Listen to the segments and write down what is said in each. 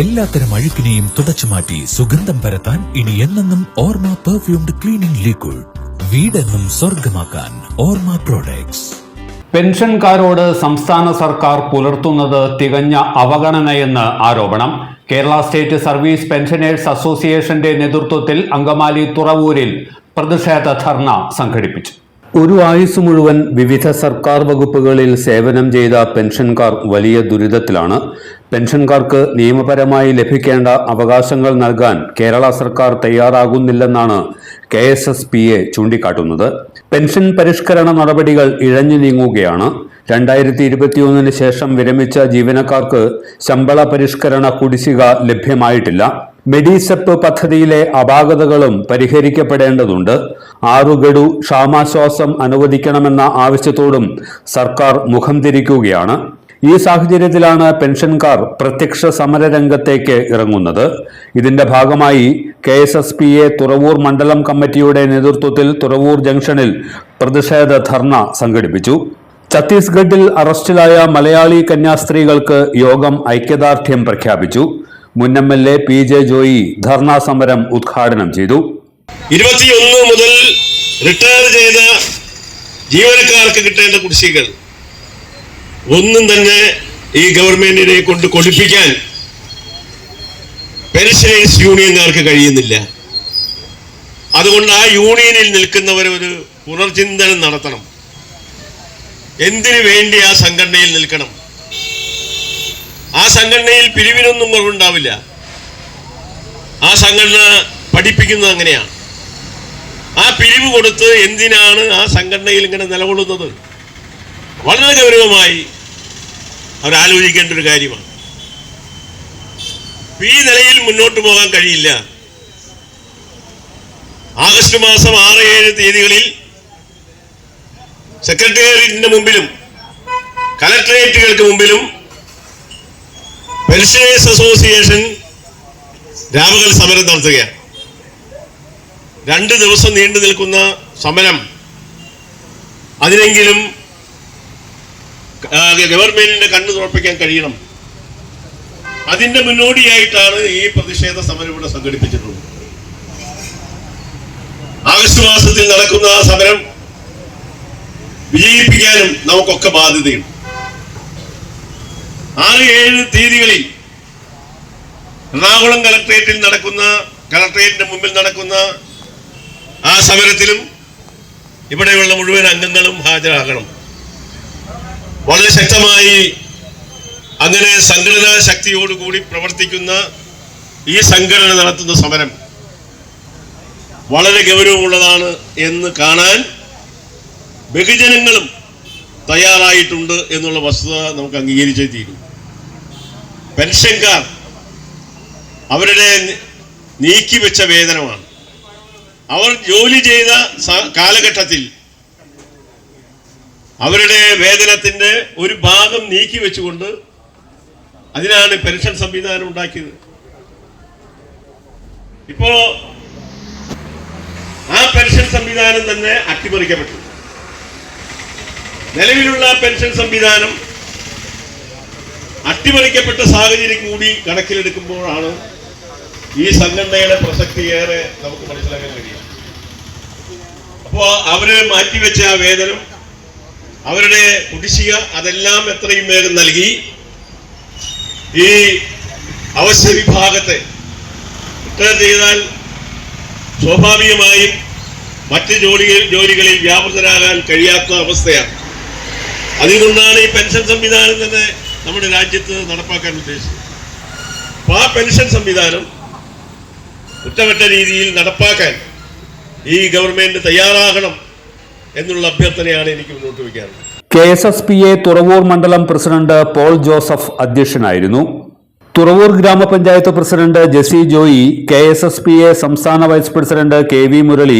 എല്ലാത്തരം അഴുക്കിനെയും തുടച്ചു മാറ്റി സുഗന്ധം പരത്താൻ ഇനി എന്നെന്നും ഓർമ്മ പെർഫ്യൂംഡ് ക്ലീനിംഗ് ലിക്വിഡ് വീടെന്നും സ്വർഗമാക്കാൻ ഓർമ്മ പ്രോഡക്ട്സ് പെൻഷൻകാരോട് സംസ്ഥാന സർക്കാർ പുലർത്തുന്നത് തികഞ്ഞ അവഗണനയെന്ന് ആരോപണം. കേരള സ്റ്റേറ്റ് സർവീസ് പെൻഷനേഴ്സ് അസോസിയേഷന്റെ നേതൃത്വത്തിൽ അങ്കമാലി തുറവൂരിൽ പ്രതിഷേധ ധർണ സംഘടിപ്പിച്ചു. ഒരു ആയുസ് മുഴുവൻ വിവിധ സർക്കാർ വകുപ്പുകളിൽ സേവനം ചെയ്ത പെൻഷൻകാർ വലിയ ദുരിതത്തിലാണ്. പെൻഷൻകാർക്ക് നിയമപരമായി ലഭിക്കേണ്ട അവകാശങ്ങൾ നൽകാൻ കേരള സർക്കാർ തയ്യാറാകുന്നില്ലെന്നാണ് K S S P A ചൂണ്ടിക്കാട്ടുന്നത്. പെൻഷൻ പരിഷ്കരണ നടപടികൾ ഇഴഞ്ഞു നീങ്ങുകയാണ്. രണ്ടായിരത്തി ഇരുപത്തിയൊന്നിന് ശേഷം വിരമിച്ച ജീവനക്കാർക്ക് ശമ്പള പരിഷ്കരണ കുടിശ്ശിക ലഭ്യമായിട്ടില്ല. മെഡിസെപ്പ് പദ്ധതിയിലെ അപാകതകളും പരിഹരിക്കപ്പെടേണ്ടതുണ്ട്. ആറു ക്ഷാമാശ്വാസം അനുവദിക്കണമെന്ന ആവശ്യത്തോടും സർക്കാർ മുഖം തിരിക്കുകയാണ്. ഈ സാഹചര്യത്തിലാണ് പെൻഷൻകാർ പ്രത്യക്ഷ സമരരംഗത്തേക്ക് ഇറങ്ങുന്നത്. ഇതിന്റെ ഭാഗമായി K S S P A Thuravoor മണ്ഡലം കമ്മിറ്റിയുടെ നേതൃത്വത്തിൽ തുറവൂർ ജംഗ്ഷനിൽ പ്രതിഷേധ ധർണ സംഘടിപ്പിച്ചു. ഛത്തീസ്ഗഡിൽ അറസ്റ്റിലായ മലയാളി കന്യാസ്ത്രീകൾക്ക് യോഗം ഐക്യദാർഢ്യം പ്രഖ്യാപിച്ചു. മുൻ M L A P J Joy dharna സമരം ഉദ്ഘാടനം ചെയ്തു. ഇരുപത്തിയൊന്ന് മുതൽ റിട്ടയർ ചെയ്ത ജീവനക്കാർക്ക് കിട്ടേണ്ട കുടിശ്ശികൾ ഒന്നും തന്നെ ഈ ഗവൺമെന്റിനെ കൊണ്ട് കൊടുപ്പിക്കാൻ പെൻഷനേഴ്സ് യൂണിയൻകാർക്ക് കഴിയുന്നില്ല. അതുകൊണ്ട് ആ യൂണിയനിൽ നിൽക്കുന്നവർ ഒരു പുനർചിന്തനം നടത്തണം. എന്തിനു വേണ്ടി ആ സംഘടനയിൽ നിൽക്കണം? സംഘടനയിൽ പിരിവിനൊന്നും കുറവുണ്ടാവില്ല ആ സംഘടന പഠിപ്പിക്കുന്നത് അങ്ങനെയാണ്. ആ പിരിവ് കൊടുത്ത് എന്തിനാണ് ആ സംഘടനയിൽ ഇങ്ങനെ നിലകൊള്ളുന്നത്? വളരെ ഗൗരവമായി അവർ ആലോചിക്കേണ്ട ഒരു കാര്യമാണ്. ഈ നിലയിൽ മുന്നോട്ട് പോകാൻ കഴിയില്ല. ആഗസ്റ്റ് മാസം ആറ് ഏഴ് തീയതികളിൽ സെക്രട്ടേറിയറ്റിന്റെ മുമ്പിലും കലക്ടറേറ്റുകൾക്ക് മുമ്പിലും പെൻഷനേഴ്സ് അസോസിയേഷൻ രാമകൽ സമരം നടത്തുകയാണ്. രണ്ട് ദിവസം നീണ്ടു നിൽക്കുന്ന സമരം അതിനെങ്കിലും ഗവൺമെന്റിന്റെ കണ്ണു തുറപ്പിക്കാൻ കഴിയണം. അതിന്റെ മുന്നോടിയായിട്ടാണ് ഈ പ്രതിഷേധ സമരം ഇവിടെ സംഘടിപ്പിച്ചിട്ടുള്ളത്. ആഗസ്റ്റ് മാസത്തിൽ നടക്കുന്ന ആ സമരം വിജയിപ്പിക്കാനും നമുക്കൊക്കെ ബാധ്യതയുണ്ട്. ആറ് ഏഴ് തീയതികളിൽ എറണാകുളം കളക്ട്രേറ്റിൽ നടക്കുന്ന കളക്ട്രേറ്റിന് മുമ്പിൽ നടക്കുന്ന ആ സമരത്തിലും ഇവിടെയുള്ള മുഴുവൻ അംഗങ്ങളും ഹാജരാകണം. വളരെ ശക്തമായി അങ്ങനെ സംഘടനാ ശക്തിയോടുകൂടി പ്രവർത്തിക്കുന്ന ഈ സംഘടന നടത്തുന്ന സമരം വളരെ ഗൗരവമുള്ളതാണ് എന്ന് കാണാൻ ബഹുജനങ്ങളും തയ്യാറായിട്ടുണ്ട് എന്നുള്ള വസ്തുത നമുക്ക് അംഗീകരിച്ചേ തീരൂ. പെൻഷൻകാർ അവരുടെ നീക്കി വെച്ച വേതനമാണ്. അവർ ജോലി ചെയ്ത കാലഘട്ടത്തിൽ അവരുടെ വേതനത്തിന്റെ ഒരു ഭാഗം നീക്കി വെച്ചുകൊണ്ട് അതിനാണ് പെൻഷൻ സംവിധാനം ഉണ്ടാക്കിയത്. ഇപ്പോ ആ പെൻഷൻ സംവിധാനം തന്നെ അട്ടിമറിക്കപ്പെട്ടു. നിലവിലുള്ള പെൻഷൻ സംവിധാനം അട്ടിമറിക്കപ്പെട്ട സാഹചര്യം കൂടി കണക്കിലെടുക്കുമ്പോഴാണ് ഈ സംഘടനയുടെ പ്രസക്തി ഏറെ നമുക്ക് മനസ്സിലാക്കാൻ കഴിയും അപ്പോ അവർ മാറ്റിവെച്ച ആ വേതനം അവരുടെ കുടിശ്ശിക അതെല്ലാം എത്രയും വേഗം നൽകി. ഈ അവശ്യ വിഭാഗത്തെ റിട്ടയർ ചെയ്താൽ സ്വാഭാവികമായും മറ്റ് ജോലികൾ ജോലികളിൽ വ്യാപൃതരാകാൻ കഴിയാത്ത അവസ്ഥയാണ്. നിന്നാണ് ഈ പെൻഷൻ സംവിധാനം തന്നെ നമ്മുടെ രാജ്യത്ത് നടപ്പാക്കാൻ ഉദ്ദേശിച്ചത്. അപ്പൊ ആ പെൻഷൻ സംവിധാനം കുറ്റമറ്റ രീതിയിൽ നടപ്പാക്കാൻ ഈ ഗവൺമെന്റ് തയ്യാറാകണം എന്നുള്ള അഭ്യർത്ഥനയാണ് എനിക്ക് മുന്നോട്ട് വയ്ക്കാറുള്ളത് K S S P A Thuravoor മണ്ഡലം പ്രസിഡന്റ് പോൾ ജോസഫ് അധ്യക്ഷനായിരുന്നു. തുറവൂർ ഗ്രാമപഞ്ചായത്ത് president Jessy Joy K S S P A സംസ്ഥാന vice president K V Murali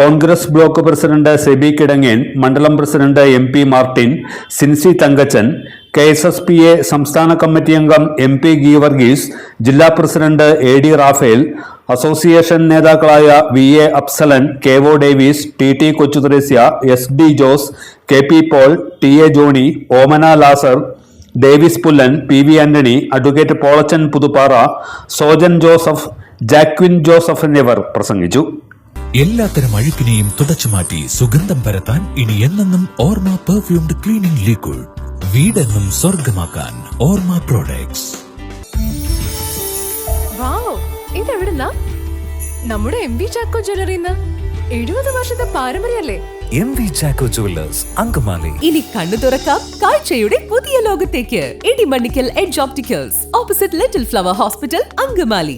Congress block president Seby Kidangen മണ്ഡലം president M P Martin Sincy Thankachan K S S P A സംസ്ഥാന committee അംഗം M P Geevarghese ജില്ലാ president A D Raphael association നേതാക്കളായ V A Afsalan K O Davis T T Kochuthresia S D Jose K P Paul T A Johny Omana Lazar Davis Pullan P V Antony advocate Polachan Puthuppara Sojan Joseph Jacquin Joseph എന്നിവർ പ്രസംഗിച്ചു. എല്ലാത്തരം അഴുക്കിനെയും തുടച്ചുമാറ്റി സുഗന്ധം പരത്താൻ ഇനി എന്നെന്നും Orma perfumed cleaning liquid വീടെന്നും സ്വർഗമാക്കാൻ Orma products ഇതെവിടുന്നാ? നമ്മുടെ എം വി ചാക്കോ ജ്വല്ലറിന്ന് എഴുപത് വർഷത്തെ പാരമ്പര്യല്ലേ M V Chacko jewellers Angamaly. ഇനി കണ്ണു തുറക്കാം കാഴ്ചയുടെ പുതിയ ലോകത്തേക്ക്. Edimannickal edge opticals opposite little flower hospital Angamaly.